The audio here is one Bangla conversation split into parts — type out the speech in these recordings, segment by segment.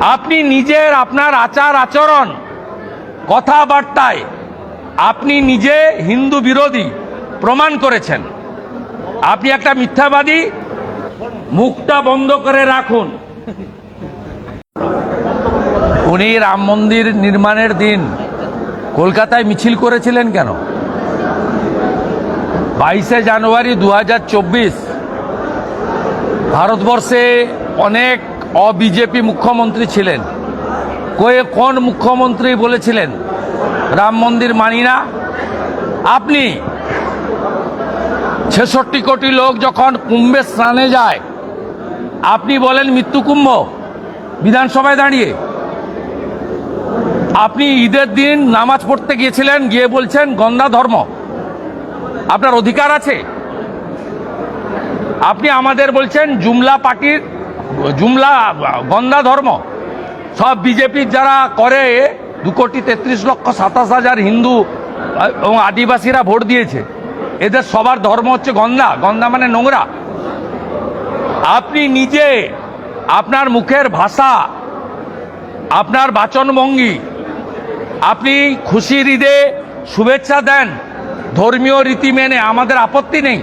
আপনি নিজের আপনার আচার আচরণ, কথাবার্তায় আপনি নিজে হিন্দু বিরোধী প্রমাণ করেছেন। আপনি একটা মিথ্যাবাদী, মুখটা বন্ধ করে রাখুন। উনি রাম মন্দির নির্মাণের দিন কলকাতায় মিছিল করেছিলেন কেন? বাইশে জানুয়ারি দু হাজার চব্বিশ, ভারতবর্ষে অনেক অবিজেপি মুখ্যমন্ত্রী ছিলেন। কয়ে কোন মুখ্যমন্ত্রী বলেছিলেন, রাম মন্দির মানি না। আপনি ছেষট্টি কোটি লোক যখন কুম্ভে স্নানে যায়, আপনি বলেন মৃত্যু কুম্ভ বিধানসভায় দাঁড়িয়ে। আপনি ঈদের দিন নামাজ পড়তে গিয়েছিলেন, গিয়ে বলছেন গন্দা ধর্ম। আপনার অধিকার আছে। আপনি আমাদের বলছেন, জুমলা পার্টির জুমলা গন্দা ধর্ম। সব বিজেপির যারা করে, দু কোটি তেত্রিশ লক্ষ সাতাশ হাজার হিন্দু এবং আদিবাসীরা ভোট দিয়েছে। এদের সবার ধর্ম হচ্ছে গন্দা গন্দা মানে নোংরা। আপনি নিজে আপনার মুখের ভাষা, আপনার বাচনভঙ্গি, আপনি খুশি ঈদে শুভেচ্ছা দেন, ধর্মীয় রীতি মেনে, আমাদের আপত্তি নেই।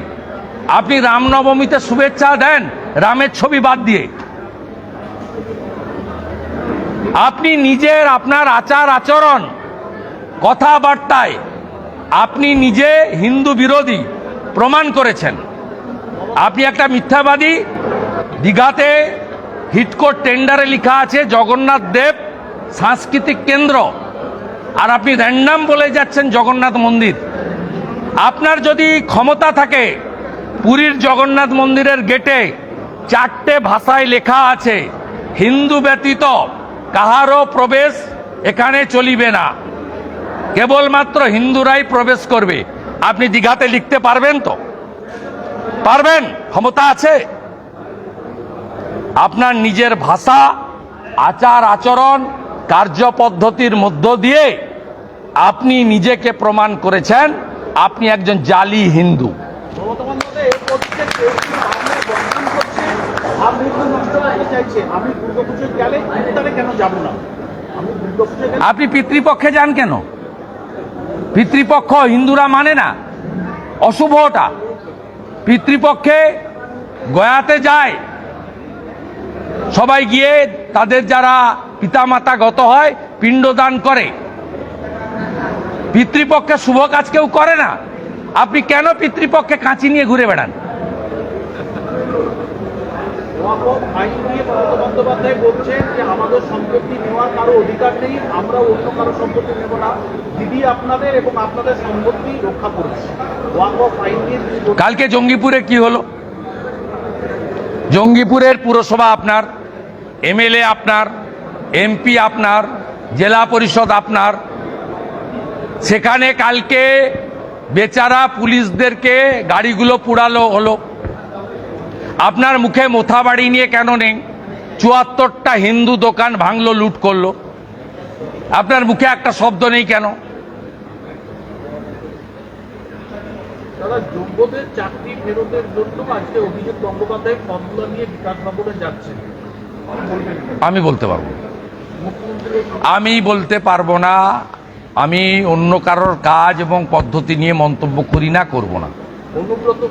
আপনি রামনবমীতে শুভেচ্ছা দেন, রামের ছবি বাদ দিয়ে। আপনি নিজের আপনার আচার আচরণ, কথাবার্তায় আপনি নিজে হিন্দু বিরোধী প্রমাণ করেছেন। আপনি একটা মিথ্যাবাদী দীঘাতে হিটকোট টেন্ডারে লেখা আছে, জগন্নাথ দেব সাংস্কৃতিক কেন্দ্র। আর আপনি র্যান্ডাম বলে যাচ্ছেন জগন্নাথ মন্দির। আপনার যদি ক্ষমতা থাকে, পুরীর জগন্নাথ মন্দিরের গেটে চারটে ভাষায় লেখা আছে, হিন্দু ব্যতীত কাহারও প্রবেশ এখানে চলিবে না। কেবলমাত্র হিন্দুরাই প্রবেশ করবে। আপনি দীঘাতে লিখতে পারবেন তো? পারবেন? ক্ষমতা আছে? আপনার নিজের ভাষা, আচার, আচরণ, কার্যপদ্ধতির মধ্য দিয়ে আপনি নিজেকে প্রমাণ করেছেন, আপনি একজন জালি হিন্দু। আপনি পিতৃপক্ষে যান কেন? পিতৃপক্ষ হিন্দুরা মানে না অশুভ ওটা পিতৃপক্ষে গয়াতে যায়, সবাই গিয়ে তাদের যারা পিতামাতা গত হয়, পিণ্ডদান করে। পিতৃপক্ষে শুভ কাজ কেউ করে না। আপনি কেন পিতৃপক্ষে কাঁচি নিয়ে ঘুরে বেড়ান? ওয়াকফ আইন নিয়ে মমতা বন্দ্যোপাধ্যায় বলছেন যে আমাদের সম্পত্তি নেওয়ার কারও অধিকার নেই আমরা অন্য কারও সম্পত্তি নেব না। দিদি আপনাদের এবং আপনাদের সম্পত্তি রক্ষা নিয়ে কালকে জঙ্গিপুরে কি হলো? জঙ্গিপুরের পুরসভা আপনার, এমএলএ আপনার, এমপি আপনার, জেলা পরিষদ আপনার। সেখানে কালকে বেচারা পুলিশদেরকে গাড়িগুলো পুড়ালো হলো। আপনার মুখে মোথা বাড়ি নিয়ে কেন নেই? চুয়াত্তরটা হিন্দু দোকান ভাঙলো লুট করল। আপনার মুখে একটা শব্দ নেই কেন? চাকরি ফেরতের জন্য আজকে অভিজিৎ গঙ্গোপাধ্যায় ফর্মুলা নিয়ে বিকাশ যাচ্ছেন আমি বলতে পারব আমি বলতে পারব না। আমি অন্য কারোর কাজ এবং পদ্ধতি নিয়ে মন্তব্য করি না করব না। অনুব্রত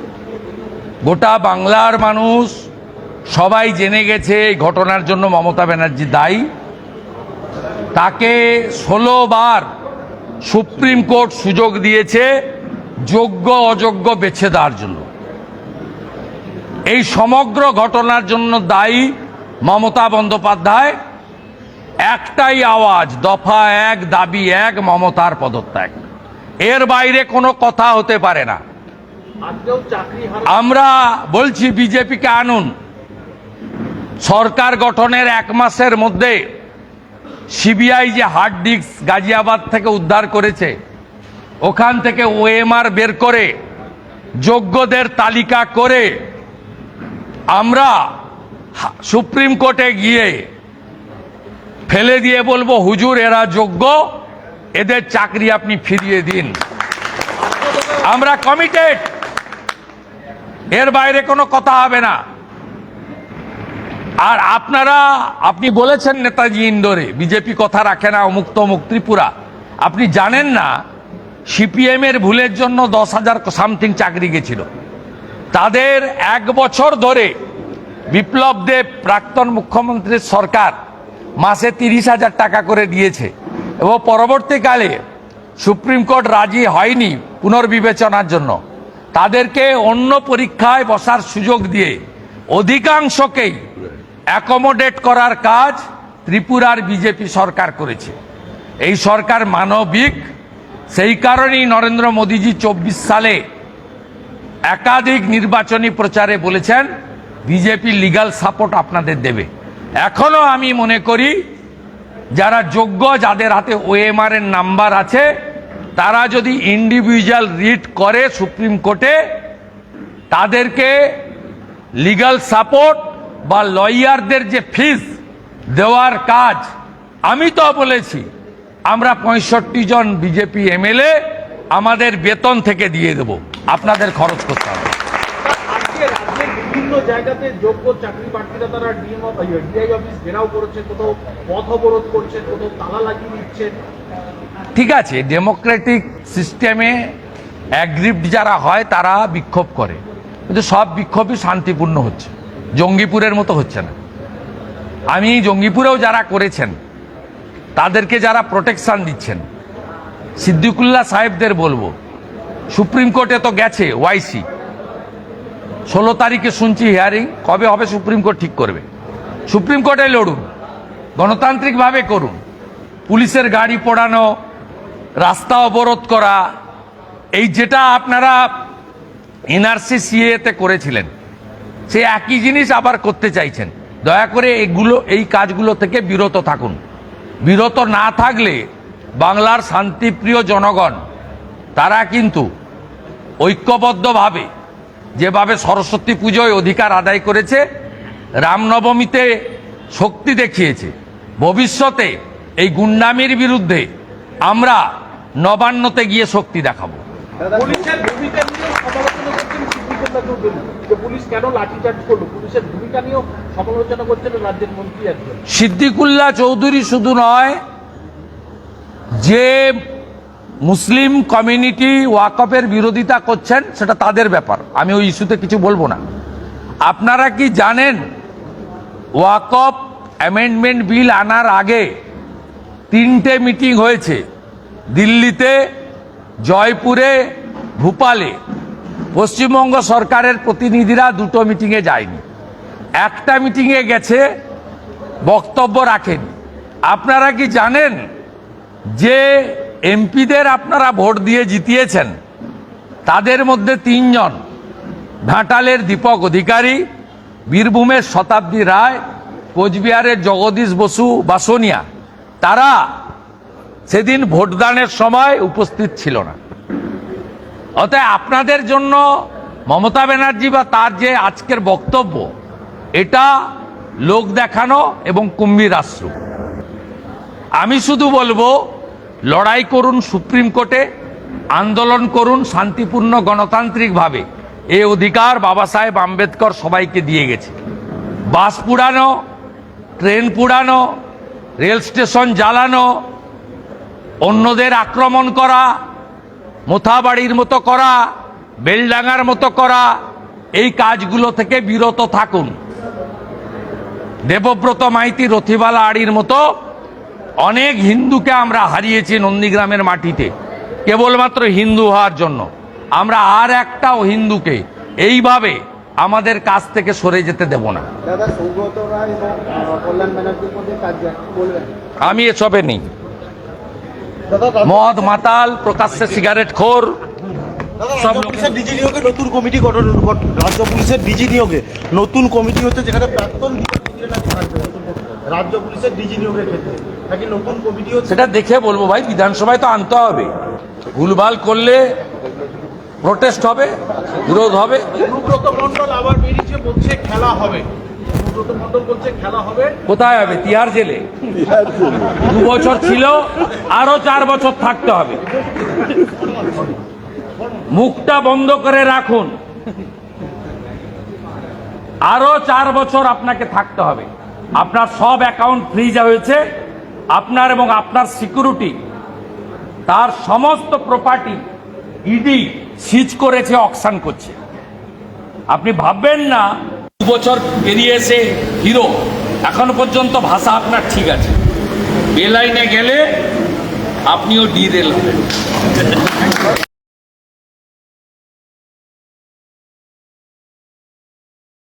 গোটা বাংলার মানুষ সবাই জেনে গেছে এই ঘটনার জন্য মমতা ব্যানার্জি দায়ী। তাকে ষোলো বার সুপ্রিম কোর্ট সুযোগ দিয়েছে, যোগ্য, অযোগ্য বেছে দেওয়ার জন্য। এই সমগ্র ঘটনার জন্য দায়ী মমতা বন্দ্যোপাধ্যায়। একটাই আওয়াজ, দফা এক, দাবি এক, মমতার পদত্যাগ। এর বাইরে কোনো কথা হতে পারে না। আমরা বলছি বিজেপিকে আনুন। সরকার গঠনের এক মাসের মধ্যে সিবিআই যে হার্ড ডিস্ক গাজিয়াবাদ থেকে উদ্ধার করেছে, ওখান থেকে ওএমআর বের করে যোগ্যদের তালিকা করে আমরা সুপ্রিম কোর্টে গিয়ে ফেলে দিয়ে বলব, হুজুর, এরা যোগ্য, এদের চাকরি আপনি ফিরিয়ে দিন। আমরা কমিটেড এর বাইরে কোনো কথা হবে না। আর আপনারা, আপনি বলেছেন নেতাজি ইন্দোরে, বিজেপি কথা রাখে না, অমুক তমুক, ত্রিপুরা। আপনি জানেন না, সিপিএম এর ভুলের জন্য দশ হাজার সামথিং চাকরি গেছিল। তাদের এক বছর ধরে বিপ্লব দেব, প্রাক্তন মুখ্যমন্ত্রীর সরকার, মাসে তিরিশ হাজার টাকা করে দিয়েছে। এবং পরবর্তীকালে সুপ্রিম কোর্ট রাজি হয়নি পুনর্বিবেচনার জন্য। তাদেরকে অন্য পরীক্ষায় বসার সুযোগ দিয়ে অধিকাংশকেই অ্যাকোমোডেট করার কাজ ত্রিপুরার বিজেপি সরকার করেছে। এই সরকার মানবিক, সেই কারণেই নরেন্দ্র মোদীজি চব্বিশ সালে একাধিক নির্বাচনী প্রচারে বলেছেন বিজেপি লিগাল সাপোর্ট আপনাদের দেবে। এখনও আমি মনে করি, যারা যোগ্য, যাদের হাতে ওএমআর এর নাম্বার আছে তারা যদি ইন্ডিভিজুয়াল রিট করে সুপ্রিম কোর্টে তাদেরকে লিগাল সাপোর্ট বা লয়ারদের যে ফিস দেওয়ার কাজ, আমি তো বলেছি, আমরা পঁয়ষট্টি জন বিজেপি এমএলএ আমাদের বেতন থেকে দিয়ে দেব। আপনাদের খরচ করতে হবে। বিভিন্ন জায়গাতে যোগ্য চাকরি প্রার্থীরা তারা অফিস কোথাও পথ অবরোধ করছে তালা লাগিয়ে ঠিক আছে ডেমোক্রেটিক সিস্টেমে অ্যাগ্রিপ্ট যারা হয়, তারা বিক্ষোভ করে। কিন্তু সব বিক্ষোভই শান্তিপূর্ণ হচ্ছে। জঙ্গিপুরের মতো হচ্ছে না। আমি জঙ্গিপুরেও যারা করেছেন, তাদেরকে যারা প্রোটেকশান দিচ্ছেন, সিদ্দিকুল্লাহ সাহেবদের বলব, সুপ্রিম কোর্টে তো গেছে ওয়াইসি ষোলো তারিখে শুনছি হিয়ারিং কবে হবে সুপ্রিম কোর্ট ঠিক করবে। সুপ্রিম কোর্টে লড়ুন, গণতান্ত্রিকভাবে করুন। পুলিশের গাড়ি পোড়ানো রাস্তা অবরোধ করা, এই যেটা আপনারা এনআরসি সিএতে করেছিলেন, সে একই জিনিস আবার করতে চাইছেন। দয়া করে এগুলো, এই কাজগুলো থেকে বিরত থাকুন। বিরত না থাকলে বাংলার শান্তিপ্রিয় জনগণ, তারা কিন্তু ঐক্যবদ্ধভাবে যেভাবে সরস্বতী পুজোয় অধিকার আদায় করেছে, রামনবমীতে শক্তি দেখিয়েছে, ভবিষ্যতে এই গুন্ডামির বিরুদ্ধে আমরা নবান্নতে গিয়ে শক্তি দেখাবো। সিদ্দিকুল্লাহ চৌধুরী শুধু নয় যে মুসলিম কমিউনিটি ওয়াকফের বিরোধিতা করছেন সেটা তাদের ব্যাপার। আমি ওই ইস্যুতে কিছু বলব না। আপনারা কি জানেন ওয়াকফ অ্যামেন্ডমেন্ট বিল আনার আগে তিনটে মিটিং হয়েছে? দিল্লিতে, জয়পুরে, ভূপালে পশ্চিমবঙ্গ সরকারের প্রতিনিধিরা দুটো মিটিংয়ে যায়নি। একটা মিটিংয়ে গেছে, বক্তব্য রাখেন। আপনারা কি জানেন যে এমপিদের আপনারা ভোট দিয়ে জিতিয়েছেন? তাদের মধ্যে তিনজন, ঘাটালের দীপক অধিকারী, বীরভূমের শতাব্দী রায়, কোচবিহারের জগদীশ বসু বাসনিয়া। তারা সেদিন ভোটদানের সময় উপস্থিত ছিল না। অতএব আপনাদের জন্য মমতা ব্যানার্জি বা তার যে আজকের বক্তব্য, এটা লোক দেখানো এবং কুম্ভীর আশ্রু। আমি শুধু বলব, লড়াই করুন সুপ্রিম কোর্টে, আন্দোলন করুন শান্তিপূর্ণ গণতান্ত্রিকভাবে। এ অধিকার বাবা সাহেব আম্বেদকর সবাইকে দিয়ে গেছে। বাস পুড়ানো, ট্রেন পুড়ানো, রেল স্টেশন জ্বালানো অন্যদের আক্রমণ করা মোথাবাড়ির মতো করা বেলডাঙ্গার মতো করা এই কাজগুলো থেকে বিরত থাকুন। দেবব্রত মাইতি রথিবালা আড়ির মতো অনেক হিন্দুকে আমরা হারিয়েছি নন্দীগ্রামের মাটিতে কেবলমাত্র হিন্দু হওয়ার জন্য। আমরা আর একটাও হিন্দুকে এইভাবে আমাদের কাছ থেকে সরে যেতে দেব না। আমি এসবে নেই। মদ মাতাল প্রকাশ্যে সিগারেট খোর সব পুলিশের ডিজি নিয়োগে নতুন কমিটি গঠন রাজ্য পুলিশের ডিজি নিয়োগে নতুন কমিটি হচ্ছে যেখানে প্রাক্তন রাজ্য পুলিশের ডিজি নিয়োগের ক্ষেত্রে নাকি নতুন কমিটি সেটা দেখে বলব ভাই বিধানসভায় তো আনতে হবে। ভুলভাল করলে প্রোটেস্ট হবে বিরোধ হবে। অনুব্রত মন্ডল আবার বেরিয়েছে বলছে খেলা হবে। অনুব্রত মন্ডল বলছে খেলা হবে। কোথায় হবে? তিহার জেলে। দু বছর ছিল আরও চার বছর থাকতে হবে। মুখটা বন্ধ করে রাখুন। আরও চার বছর আপনাকে থাকতে হবে। আপনার সব অ্যাকাউন্ট ফ্রিজ হয়েছে। আপনার এবং আপনার সিকিউরিটি তার সমস্ত প্রপার্টি ইডি সিজ করেছে অকশান করছে। আপনি ভাববেন না বছর পেরিয়ে এসে হিরো। এখন পর্যন্ত ভাষা আপনার ঠিক আছে। বেলাইনে গেলে আপনিও ডিরেল হবেন।